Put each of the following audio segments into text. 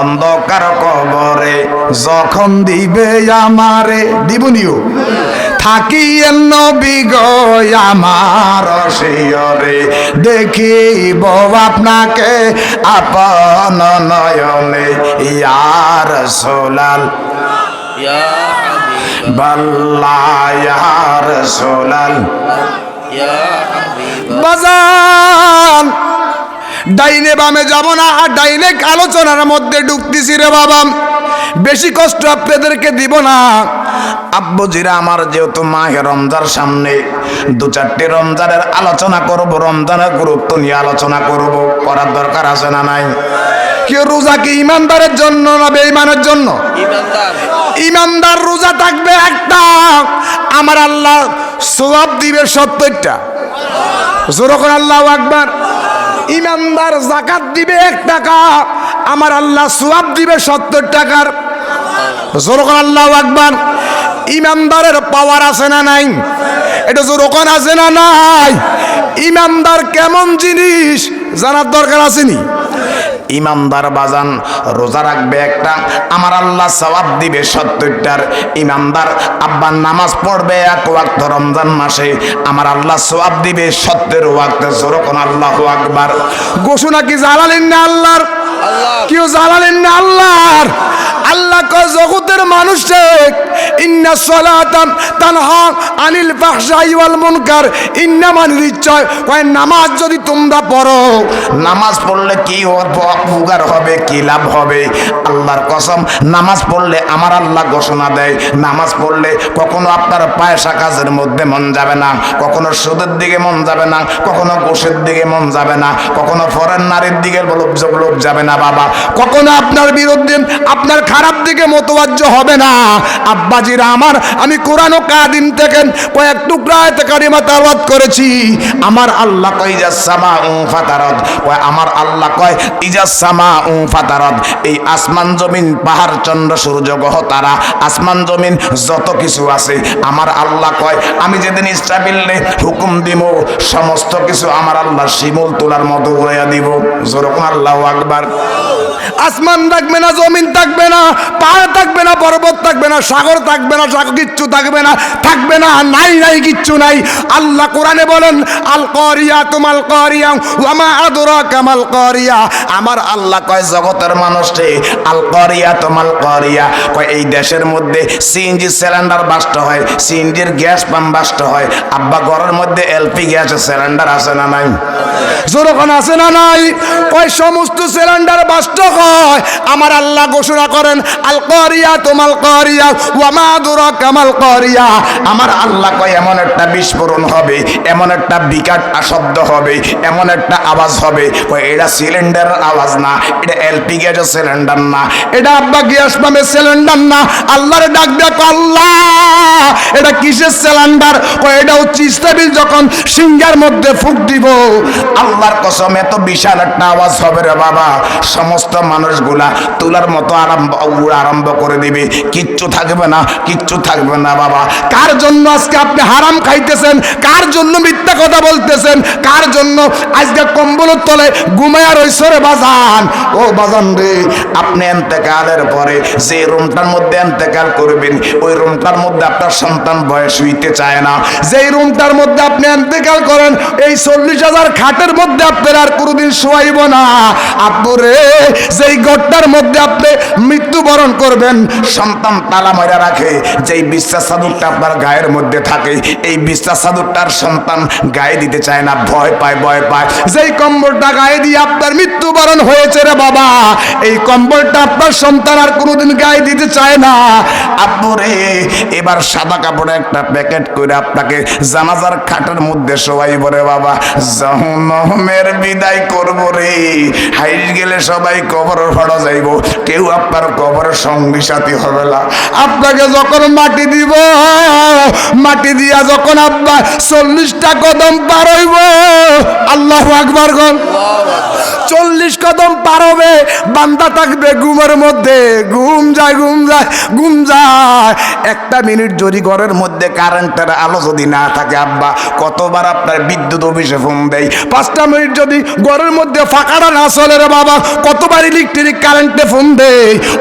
অন্ধকার কবরে যখন দিবে আমারে, দিবনিও থাকি নবী আমার শিয়রে, দেখিব আপনাকে আপন নয়নে ইয়ার সোলাল বাল্লায়ার সোলাল বাজান ডাইনে বামে যাব না আর ডাইনে আলোচনার মধ্যে ঢুকতেছি রে বাবা। বেশি কষ্ট আপনাদেরকে দিব না। আব্বুজিরা আমার যেহেতু মাহে রমজার সামনে দু চারটি রমজানের আলোচনা করব রমজানের গুরুত্ব নিয়ে আলোচনা করব করার দরকার আছে না নাই? কেউ রোজা কি ইমানদারের জন্য না বেঈমানের জন্য? ইমানদার। রোজা থাকবে একটা আমার আল্লাহ সওয়াব দিবে সত্তরটা। জোরকর আল্লাহ আকবার। ইমানদার জাকাত দিবে এক টাকা, আমার আল্লাহ সোয়াব দিবে সত্তর টাকার। জোরকর আল্লাহ আকবার। ইমানদারের পাওয়ার আছে না নাই? এটা জোরকন আছে না নাই? ইমানদার কেমন জিনিস জানার দরকার আসেনি ইমানদার বাজান রোজা রাখবে একটা আমার আল্লাহ সওয়াব দিবে সত্তরটার। ইমানদার আব্বা নামাজ পড়বে এক ওয়াক্ত রমজান মাসে আমার আল্লাহ সওয়াব দিবে সত্তর ওয়াক্ত জোরকন আল্লাহ আকবার। ঘোষণা কি জানালেন না আল্লাহর? আল্লাহ। কেউ জানালেন না আল্লাহর? আল্লাহ কয় জগতের মানুষে ইন্না সলাতাম তানহা আনিল ফাহশাই ওয়াল মুনকার ইন্না মানির ইচ্ছয় কয় নামাজ যদি তোমরা পড়ো। নামাজ পড়লে কি উপকার হবে, কি লাভ হবে? আল্লাহর কসম, নামাজ পড়লে আমার আল্লাহ ঘোষণা দেয়, নামাজ পড়লে কখনো আপনার পয়সা কাজের মধ্যে মন যাবে না, কখনো সুদের দিকে মন যাবে না, কখনো ঘুষের দিকে মন যাবে না, কখনো ফরেন নারীর দিকে লোভ যাবে না বাবা। কখনো আপনার বিরুদ্ধে আপনার খারাপ দিকে মতবাজ্য হবে না। আব্বাজিরা আমার, আমি কোরআন ও কাদিম থেকে কয়েক টুকরা আয়াতে কারিমা তালাওয়াত করেছি। আমার আল্লাহ কয় ইজাসামা উ ফাতারত কয়, আমার আল্লাহ কয় ফাতারত এই আসমান জমিন, পাহাড়, চন্দ্র, সূর্য, গ্রহ, তারা। আসমান জমিন যত কিছু আছে, আমার আল্লাহ কয়, আমি যেদিন ইসরাবিল্লে হুকুম দিব, সমস্ত কিছু আমার আল্লাহ শিমুল তোলার মতো উড়াইয়া দিব। যেরকম আল্লাহ আকবার। আসমান থাকবে না, জমিন থাকবে না, পাহাড় থাকবে না, পর্বত থাকবে না, সাগর থাকবে না, সাগর কিচ্ছু থাকবে না থাকবে না, নাই নাই, কিচ্ছু নাই। আল্লাহ কোরআনে বলেন, আল করিয়া তোমাল করিয়া, ওয়ামা আদরা কামাল করিয়া। আমার আল্লাহ কয়, জগতের মানুষে আল করিয়া তোমাল করিয়া। কয়, এই দেশের মধ্যে সিএনজি সিলিন্ডার বাস্ট হয় সিএনজির গ্যাস পাম্প বাস্ট হয়। আব্বা, ঘরের মধ্যে এলপি গ্যাস সিলিন্ডার আছে না নাই? জোরখন আছে না নাই? কয়, সমস্ত সিলিন্ডার বাস্ট হয় আমার আল্লাহ ঘোষণা করেন, আল করিয়া তোমাল করিয়া ওয়ামা দুরা কামাল করিয়া। আমার আল্লাহ কয়, এমন একটা বিস্ফোরণ হবে, এমন একটা বিকাট শব্দ হবে, এমন একটা আওয়াজ হবে। কয়, এটা সিলিন্ডার আওয়াজ না, এটা এলপি গ্যাসের সিলিন্ডার না, এটা আব্বা গ্যাস পাম্পের সিলিন্ডার না। আল্লাহর ডাক দেখো আল্লাহ, এটা কিসের সিলিন্ডার? কয়, এটা হচ্ছে ইস্তাবিল যখন সিঙ্গার মধ্যে ফুক দিব। আল্লাহর কসম, এত বিশাল একটা আওয়াজ হবে রে বাবা। সমস্ত মানুষগুলা তোলার মতো আরম্ভ আরম্ভ করে দিবে। কিচ্ছু থাকবে না, কিচ্ছু থাকবে না বাবা। কার জন্য আজকে আপনি হারাম খাইতেছেন? কার জন্য মিথ্যা কথা বলতেছেন? কার জন্য আজকে কম্বলের তলে ঘুমায়া রইছ বাজান? ও বাজান রে, আপনি এন্তেকালের পরে যে রুমটার মধ্যে এন্তেকাল করবেন, ওই রুমটার মধ্যে আপনার সন্তান বয়স হইতে চায় না। যেই রুমটার মধ্যে আপনি এন্তেকাল করেন, এই চল্লিশ হাজার খাটের মধ্যে আপনার আর কোনোদিন শোয়াইব না। আব্বু যেই ঘরটার মধ্যে আপনি মৃত্যুবরণ করবেন, সন্তান তালা মারা রাখে। যেই বিশ্বাস চাদরটা আপনার গায়ের মধ্যে থাকে, এই বিশ্বাস চাদরটার সন্তান গায়ে দিতে চায় না, ভয় পায় ভয় পায়। যেই কম্বলটা গায়ে দিয়ে আপনার মৃত্যুবরণ হয়েছে রে বাবা, এই কম্বলটা আপনার সন্তান আর কোনোদিন গায়ে দিতে চায় না। আব্বু রে, এবার সাদা কাপড়ে একটা প্যাকেট করে আপনাকে জানাজার খাটের মধ্যে সবাই বলে বাবা। জহমের বিদায় করব রে। হাইস গেলে সবাই কবর ফাড়া যাইব, কেউ আপনার কবরের সঙ্গী সাথী হবে না। আপনাকে যখন মাটি দিব, মাটি দিয়া যখন আব্বা চল্লিশটা কদম পার হইব, আল্লাহ আকবার গন চল্লিশ কদম পার হবে, বান্দা থাকবে ঘুমের মধ্যে, ঘুম যায় ঘুম যায় ঘুম যায়। একটা মিনিট যদি ঘরের মধ্যে কারেন্টের আলো যদি না থাকে, আব্বা, কতবার আপনার বিদ্যুৎ অফিসে ফোন দেয় পাঁচটা মিনিট যদি ঘরের মধ্যে ফাঁকাটা না চলে রে বাবা, কতবার ইলেকট্রিক কারেন্টে ফোন দে।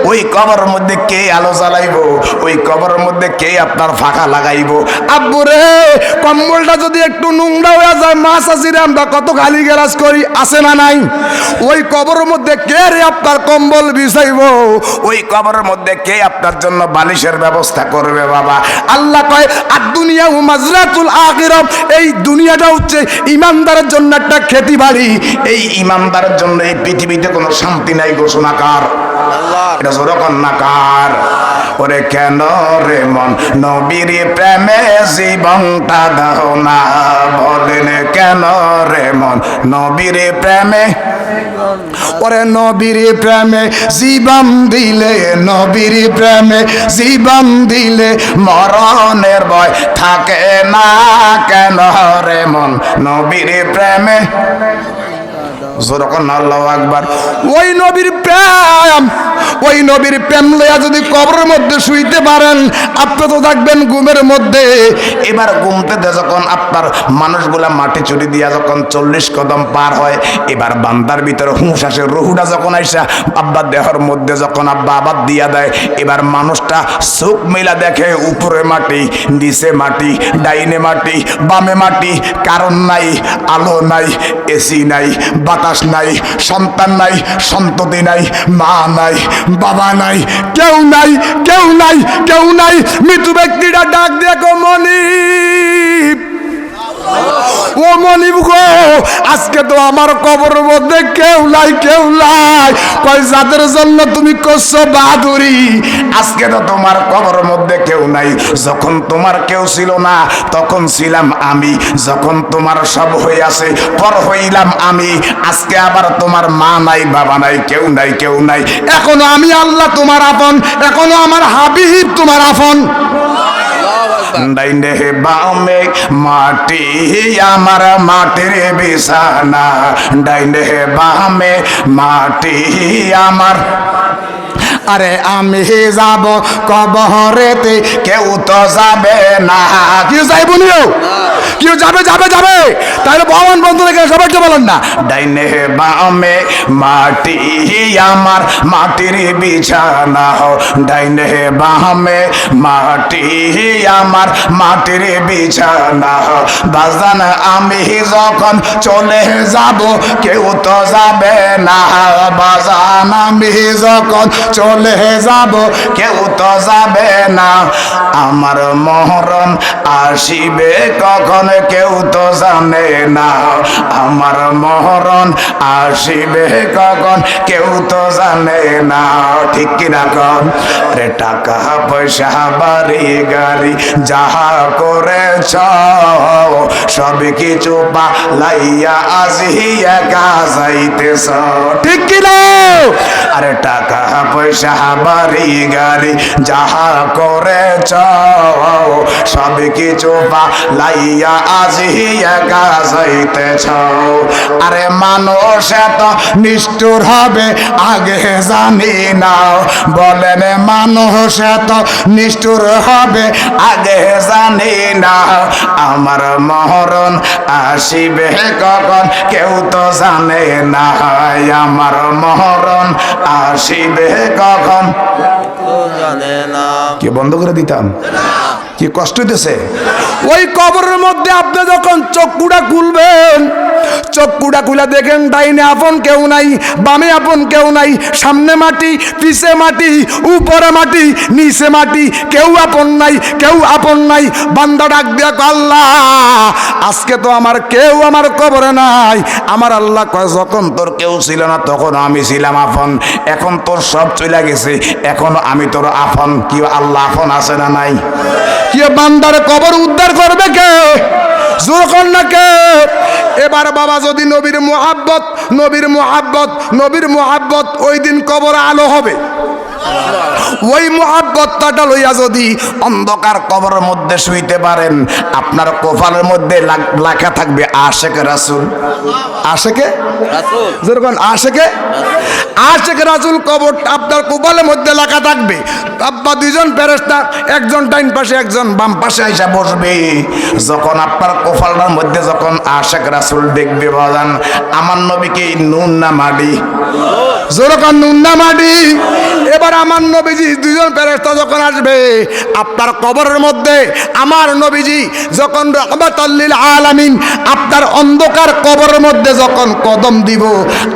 ওই কবরের মধ্যে কে আলো জ্বালাইবো? ওই কবরের মধ্যে কে আপনার ফাঁকা লাগাইবো? আব্বু রে, কম্বলটা যদি একটু নোংরা হয়ে যায়, মাছ আসিরে আমরা কত গালি গেলাস করি, আছে না নাই? ওই কবরের মধ্যে কে রে আপনার কম্বল বিছাইবো? ওই কবরের মধ্যে কে আপনার জন্য বালিশের ব্যবস্থা করবে বাবা? আল্লাহ কয় আর দুনিয়া ও মাজরাতুল আখিরাম এই দুনিয়াটা হচ্ছে ইমানদারের জন্য একটা খেতি বাড়ি। এই ইমানদারের জন্য এই পৃথিবীতে কোনো শান্তি নাই ঘোষণাকার এটা সরকন্যাকার ওরে কেন রে মন? নবীর প্রেমে জীবনটা দাও না বলেন কেন রে মন? নবীর প্রেমে? ওরে নবীর প্রেমে জীবন দিলে নবীর প্রেমে জীবন দিলে মরণের ভয় থাকে না কেন রে মন? নবীর প্রেমে? যখন আল্লাহ আকবার। ওই নবীর প্রেম ওই নবীর প্রেম লইয়া যদি কবরের মধ্যে শুইতে পারেন, আপনি তো থাকবেন ঘুমের মধ্যে। এবার ঘুমতে দে যখন আপনার মানুষগুলা মাটি চুরি দিয়া যখন চল্লিশ কদম পার হয়, এবার বান্দার ভিতরে হুঁশ আসে রহুটা যখন আইসা, আব্বা দেহর মধ্যে যখন আব্বা আবার দিয়া দেয়, এবার মানুষটা চোখ মেলা দেখে উপরে মাটি, নিচে মাটি, ডাইনে মাটি, বামে মাটি, কারণ নাই, আলো নাই, এসি নাই, বাতাস নাই, সন্তান নাই, সন্ততি নাই, মা নাই বাবা নাই কেউ নাই কেউ নাই কেউ নাই। মৃত্যু ব্যক্তিটা ডাক দেখো মনি। ও মনিব গো, আজকে তো আমার কবর মধ্যে কেউ নাই কেউ নাই। কয়, যাদের জন্য তুমি করছ বাহাদুরি, আজকে তো তোমার কবর মধ্যে কেউ নাই। যখন তোমার কেউ ছিল না, তখন ছিলাম আমি। যখন তোমার সব হয়ে আছে, পর হইলাম আমি। আজকে আবার তোমার মা নাই, বাবা নাই, কেউ নাই কেউ নাই। এখনও আমি আল্লাহ তোমার আপন, এখনও আমার হাবিব তোমার আপন। ডাইনে বামে মাটি, আমার মাটির বিছানা। ডাইনে বামে মাটি, আমার আরে আমি যাব কবহরেতে কেউ তো যাবে না। কেউ যাইব নিও? কেউ যাবে যাবে যাবে। তাহলে ভগবান বন্ধু রেখে সবাইকে বলেন না। ডাইনে বামে মাটি আমার, মাটির বিছানা ডাইনে বামে মাটি আমার, মাটির বিছানা বাজান, আমি যখন চলে যাব, কেউ তো যাবে না। বাজান, আমি যখন চলে যাব, কেউ তো যাবে না। আমার মহরম আসিবে কখন? কেউ তো জানে না। আমার মহরণ আসিবে কখন, কেউ তো জানে না। ঠিক কিনা কন? রে টাকা পয়সা, বাড়ি, গাড়ি, যাহা করেছ, সব কিছু পালাইয়া আজিয়া যাইতেছ। ঠিক কিনা আরে টাকা পয়সা, বাড়ি, গাড়ি, যাহা করেছ, সব কিছু পালাইয়া আজিয়া যাইতেছ আরে মানুষ এত নিষ্ঠুর হবে আগে জানি না বলেন মানুষ এত নিষ্ঠুর হবে আগে জানি না আমার মহরণ আসিবে কখন কেউ তো জানে না আমার মহরণ আসিবে কখন? কি বন্ধ করে দিতাম? কি কষ্ট হইতেছে ওই কবরের মধ্যে আপনি যখন চক্ষুটা খুলবেন, চক্ষুটা খুলে দেখেন, ডাইনে আপন কেউ নাই, বামে আপন কেউ নাই, সামনে মাটি, পিছে মাটি, উপরে মাটি, নিচে মাটি, কেউ আপন নাই, কেউ আপন নাই। বান্দা ডাক দিয়া আল্লাহ, আজকে তো আমার কেউ আমার কবরে নাই। আমার আল্লাহ কয়, যখন তোর কেউ ছিল না, তখন আমি ছিলাম আপন। এখন তোর সব চলে গেছে। এখন আমি তোর আপন। কি আল্লাহ আপন আছে না নাই? কি বান্দার কবর উদ্ধার করবে কে? কে এবার বাবা, যদি নবীর মোহাব্বত নবীর মোহাব্বত নবীর মোহাব্বত, ওই দিন কবর আলো হবে। ওই মহাব্বতটা লইয়া যদি অন্ধকার কবরের মধ্যে শুইতে পারেন আপনার কপালের মধ্যে লেখা থাকবে আশেক রাসুল। আশেকে? যেরকম আশেকে? আশেক রাসুল কবর আপনার কপালের মধ্যে লেখা থাকবে আব্বা দুইজন ফেরেস্তা একজন ডাইন পাশে একজন বাম পাশে আইসা বসবে। যখন আপনার কপালটার মধ্যে যখন আশেক রাসুল দেখবে বাজান আমার নবীকে নুন না মাডি যেরকম নুন না মাডি এবার আমার নবীজি দুজন ফেরেস্তা যখন আসবে আপনার কবরের মধ্যে আমার নবীজি যখন রহমতাল্লিল আলামিন আপনার অন্ধকার কবরের মধ্যে যখন কদম দিব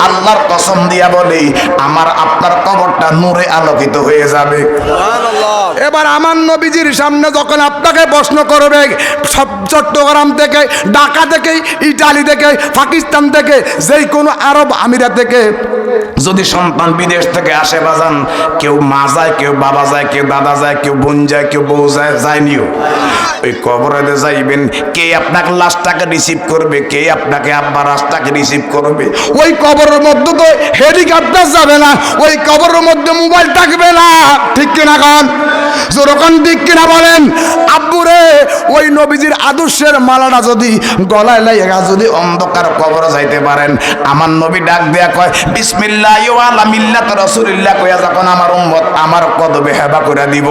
আল্লাহর কসম দিয়া বলি আমার আপনার কবরটা নূরে আলোকিত হয়ে যাবে। এবার আমার নবীজির সামনে যখন আপনাকে প্রশ্ন করবে সব চট্টগ্রাম থেকে ঢাকা থেকে ইটালি থেকে পাকিস্তান থেকে যেই কোনো আরব আমিরা থেকে যদি সন্তান বিদেশ থেকে আসে বাজান কেউ মা যায়, কেউ বাবা যায়, কেউ দাদা যায়, কেউ বোন যায়, কেউ বউ যায়, যায়নিও। ওই কবরেতে যাইবেন, কে আপনাকে লাশটাকে রিসিভ করবে, কে আপনাকে আব্বা রাস্তাকে রিসিভ করবে? ওই কবরের মধ্যে তো হেলিকপ্টার যাবে না, ওই কবরের মধ্যে মোবাইল থাকবে না। ঠিক কিনা কান? যখন ঠিক কিনা বলেন? আব্বুরে, ওই নবীজির আদর্শের মালাটা যদি গলায় লাইগা, যদি অন্ধকার কবর যাইতে পারেন, আমার নবী ডাক দেয়া কয়, বিসমিল্লাহ আলা মিল্লাত রাসূলিল্লাহ, কইয়া যখন আমার উম্মত আমার কদবে হেবা করে দিব।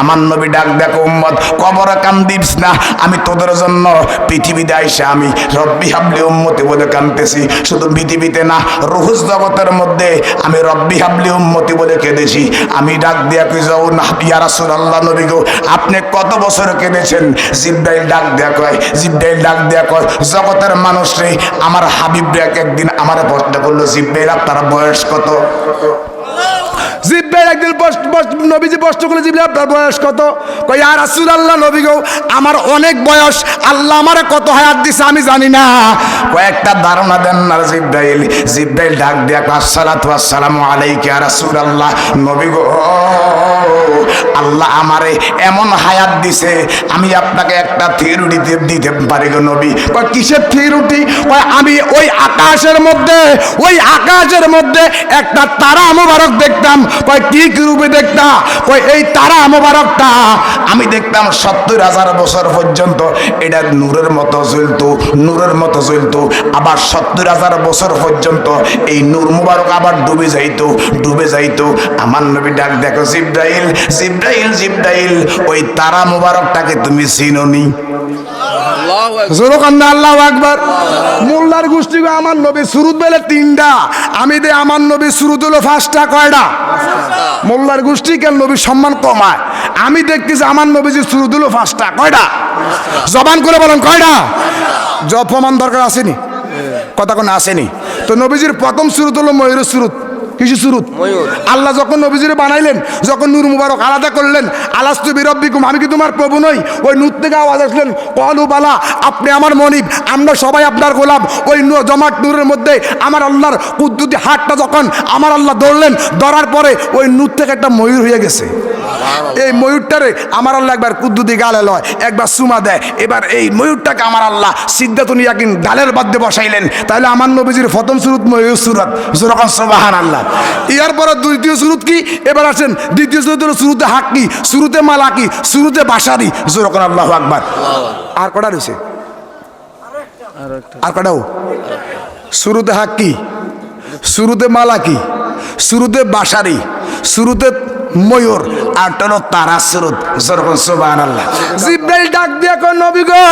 আমার নবী ডাক, দেখো উম্মত, কবরে কান দিস না। আমি তোদের জন্য পৃথিবীতে আইসা আমি রব্বি হাবলি উম্মতি বলে কানতেছি শুধু পৃথিবীতে না, রুহুস জগতের মধ্যে আমি রব্বি হাবলি উম্মতি বলে কেঁদেছি। আমি ডাক দিয়া কই, যাও না, ইয়া রাসূলুল্লাহ নবী গো, আপনি কত বছর কেঁদেছেন? জিব্রাইল ডাক দেয়া কয়, জিব্রাইল ডাক দেয়া কয়, জগতের মানুষ আমার হাবিব একদিন আমার প্রশ্ন করল, জিব্রাইল, আপনার বয়স কত? জিব্রাইল একদিন নবীজি প্রশ্ন করে জিব্রাইল, আপনার বয়স কত? আর রাসূল আল্লাহ নবী গো, আমার অনেক বয়স। আল্লাহ আমারে কত হায়াত দিছে আমি জানি না। কয়েকটা ধারণা দেন না জিব্রাইল। জিব্রাইল ডাক দিয়া কয়, আসসালাতু আসসালামু আলাইকা ইয়া রাসূলুল্লাহ নবী গো। আল্লাহ আমারে এমন হায়াত দিছে, আমি আপনাকে একটা থিরুটি দিতে পারি গো নবী। কয়, কিসের থিরুটি? কয়, আমি ওই আকাশের মধ্যে, ওই আকাশের মধ্যে একটা তারা মোবারক দেখতাম। কয়, কি কি রূপে দেখতাম কয়, এই তারা মোবারকটা। আমি দেখতাম সত্তর হাজার বছর পর্যন্ত এটা নূরের মতো জ্বলতো, নূরের মতো জ্বলতো। আবার সত্তর হাজার বছর পর্যন্ত এই নূর মুবারক আবার ডুবে যাইতো ডুবে যাইতো। আমার নবী ডাক, দেখো জিব্রাইল জিব্রাইল জিব্রাইল, ওই তারা মুবারকটাকে তুমি আল্লাহু আকবার জোরকান্না আল্লাহ আকবার। মোল্লার গোষ্ঠী আমার নবী সুরুত বেলে তিনটা। আমি দে আমার নবী সুরুত হলো ফার্স্টটা কয়টা? মোল্লার গোষ্ঠী কেন নবী সম্মান কমায়। আমি দেখতেছি আমার নবীজি সুরুত হলো ফার্স্টটা কয়টা? জবান করে বলেন কয়টা? জব প্রমাণ দরকার আসেনি। কথা কোনো আসেনি। তো নবীজির প্রথম সুরুত হলো ময়ূরের সুরুত। কিছু সুরুত? আল্লাহ যখন নবীজিরে বানাইলেন যখন নূর মুবারক আলাদা করলেন আলাস্তু বিরব্বিকুম আমি কি তোমার প্রভু নই? ওই নূর থেকে আওয়াজ আসলেন কলু বালা আপনি আমার মনিব আমরা সবাই আপনার গোলাম। ওই জমাট নূরের মধ্যে আমার আল্লাহর কুদ্দুতি হাটটা যখন আমার আল্লাহ দৌড়লেন ধরার পরে ওই নূর থেকে একটা ময়ূর হয়ে গেছে। এই ময়ূরটারে আমার আল্লাহ একবার কুদ্দুতি গালে লয় একবার সুমা দেয়। এবার এই ময়ূরটাকে আমার আল্লাহ সিদ্ধাতুনি একদিন গালের বাদ্যে বসাইলেন। তাহলে আমার নবীজির প্রথম সুরত ময়ূর সুরত যেরকম সোবাহান আল্লাহ ইয়ার পরে দ্বিতীয় সুরত কি? এবার আসেন দ্বিতীয় সুরত হলো শুরুতে হাক কি শুরুতে মালা কি শুরুতে বাসারি যেরকম আল্লাহ আকবার। আর কটা রয়েছে? আর কটাও? শুরুতে হাক কি শুরুতে মালা কি শুরুতে বাসারি শুরুতে ময়ূর, আর হলো তারা সুরত যেরকম সোবান আল্লাহ জিব্রাইল ডাক দিয়ে কোন নবী গো!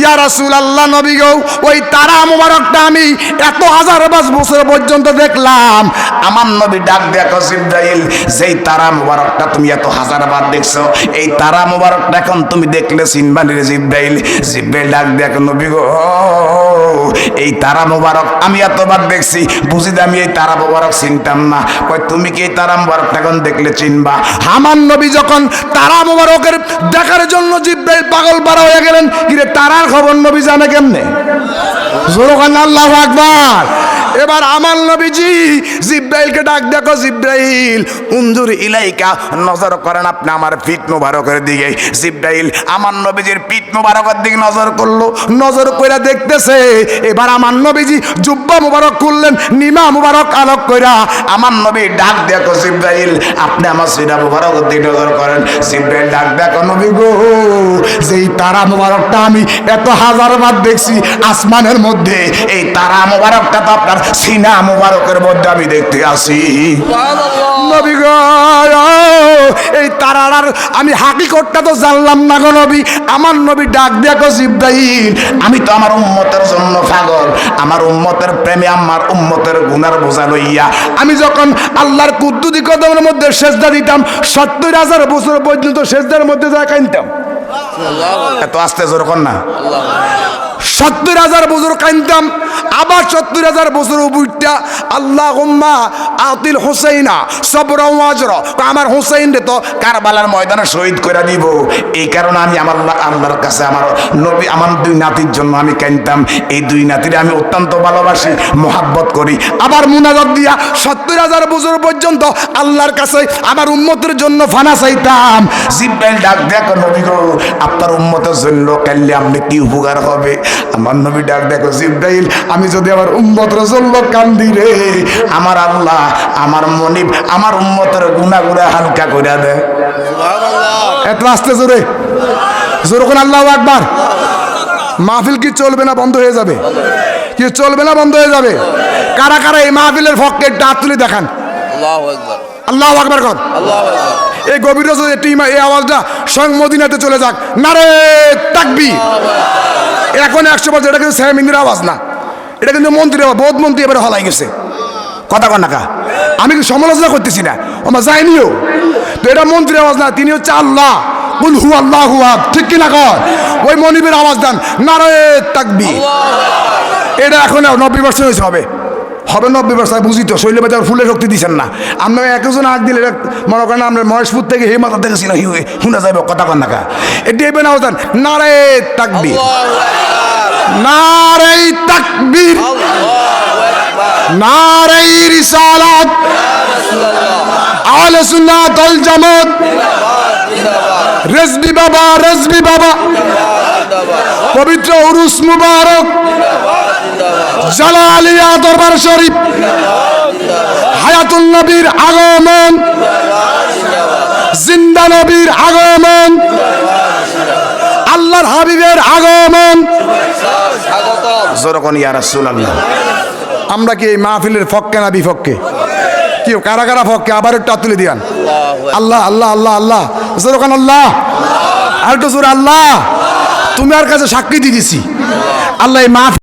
ইয়া রাসূলুল্লাহ নবী গো, ওই তারা মোবারকটা আমি এত হাজার বাস বছর পর্যন্ত দেখলাম। আমার নবী ডাক কয়, জিব্রাইল, যেই তারা মোবারকটা তুমি এত হাজার বার দেখছ, এই তারা মোবারকটা এখন তুমি দেখলে চিনবানি রে জিব্রাইল। জিব্রাইল ডাক কয়, নবী গো, এই তারা মোবারক আমি এতবার দেখছি, বুঝি আমি এই তারা মোবারক চিনতাম না। কয়, তুমি কি এই তারা মোবারকটা এখন দেখলে চিনবা? হামান নবী যখন তারা মোবারকের দেখার জন্য জিব্রাইল পাগল পারা হয়ে গেলেন, কিরে তারার খবর নবী জানে কেমনে? জোরকান আল্লাহ আকবার। এবার আমার নবীজি জিব্রাইলকে ডাক, দেখো জিব্রাইল উন্দুর ইলাইকা, নজর করেন আপনি আমার পিঠ মুবারকের দিকে। জিব্রাইল আমার নবীজির পিঠ মুবারকের দিকে নজর করল, নজর করে দেখতেছে, এবার আমার নবীজি জুব্বা মুবারক করলেন নিমা মুবারক আলোক কইরা, আমার নবী, ডাক দেখো জিব্রাইল, আপনি আমার সিনা মুবারকের দিকে নজর করেন। জিব্রাইল ডাক, দেখো নবী গো, যেই তারা মুবারকটা আমি এত হাজার বার দেখছি আসমানের মধ্যে, এই তারা মুবারকটা তো আপনার সিনা মুবারকের মধ্যে আমি দেখতে আসি। নবী এই তারার আমি হাকিকতটা তো জানলাম না গো নবী। আমার নবী ডাক দেখো জিব্রাইল আমি তো আমার উম্মতের জন্য পাগল। আমার উম্মতের প্রেমে আমার উম্মতের গুনার বোঝা লইয়া। আমি যখন আল্লাহর কুদ্দুদি কদমের মধ্যে সেজদা দিতাম সত্তর হাজার বছর পর্যন্ত সেজদার মধ্যে যা কানতাম এত আস্তে জোর কর না। সত্তর হাজার বছর কানতাম আবার সত্তর হাজার বছর বুইটা আল্লাহ আতিল হুসাইনা সবর ওয়াজর আমার হুসাইন রে তো কারবালার ময়দানে শহীদ করে দিব। এই কারণে আমি আমার আল্লাহ- আল্লাহর কাছে আমার নবী, আমার দুই নাতির জন্য আমি কানতাম এই দুই নাতিরে আমি অত্যন্ত ভালোবাসি, মোহাব্বত করি। আবার মুনাজাত দিয়া সত্তর হাজার বছর পর্যন্ত আল্লাহর কাছে আমার উম্মতের জন্য ফানা চাইতাম। জিব্রাইল ডাক দেখো নবী গো, আপনার উম্মতের জন্য কাল্লে আপনি কি উপকার হবে? আমার নবী ডাক দেখো জিব্রাইল আমি যদি আমার উম্মতের জন্য কান্দি রে আমার আল্লাহ আমার মনিব আমার উম্মতের গুণা হালকা করে দেয় এত আসতে জোরে। জোরে কোন আল্লাহ একবার মাহফিল কি চলবে না বন্ধ হয়ে যাবে? কি চলবে না বন্ধ হয়ে যাবে? কারা কারা এই মাহফিলের ফককে ডাক তুলে দেখান? আল্লাহু আকবার। আল্লাহ আকবার কর। আল্লাহু আকবার। এই গভীর এই আওয়াজটা স্বয়ং মদিনাতে চলে যাক। নারে তাকবি এখন একশো বছর এটা কিন্তু স্যামিন্দির আওয়াজ না। এটা কিন্তু মন্ত্রী বোধ মন্ত্রী এবারে হলাই গেছে। কথা কনাকা নাকা আমি কি সমালোচনা করতেছি না। আমার যায়নিও তো এটা মন্ত্রীর আওয়াজ না তিনি হচ্ছে আল্লাহ। কুল হু আল্লাহ ঠিক কিনা কর? ওই মনিবের আওয়াজ দেন নারে তাকবি এটা এখন নব্বই পার্সেন্ট হয়েছে হবে। হবে নব্বই পার্সেন্ট বুঝি তো? শৈল বাজার ফুলের শক্তি দিচ্ছেন না। আপনার একজন আগ দিলে মনে করেন আপনার মহেশপুর থেকে হে মাথা থেকে ছিল শুনে যাবে কথা কন নাকা এটি এবার না হতেন নারে তাকবি আল্লাহু আকবার নারে তাকবীর। আল্লাহু নারে রিসালাত। আহলে সুন্নাত ওয়াল জামাত। রেজবি বাবা রেজবি বাবা। পবিত্র উরুস মুবারক। জালালিয়া দরবার শরীফ। হায়াতুল নবীর আগমন। জিন্দা নবীর আগমন। আল্লাহর হাবিবের আগমন। জোরকন ইয়া রাসূলুল্লাহ। আমরা কি এই মাহফিলের ফক্কে না বিপক্ষে কি কারা কারা ফক্কে? আবার একটু তুলে দিয়ান। আল্লাহ আল্লাহ আল্লাহ আল্লাহ জোরকন আল্লাহ। আর একটু জোর আল্লাহ। তুমি আর কাছে সাক্ষী দিয়ে দিছি। আল্লাহ এই মাহফিল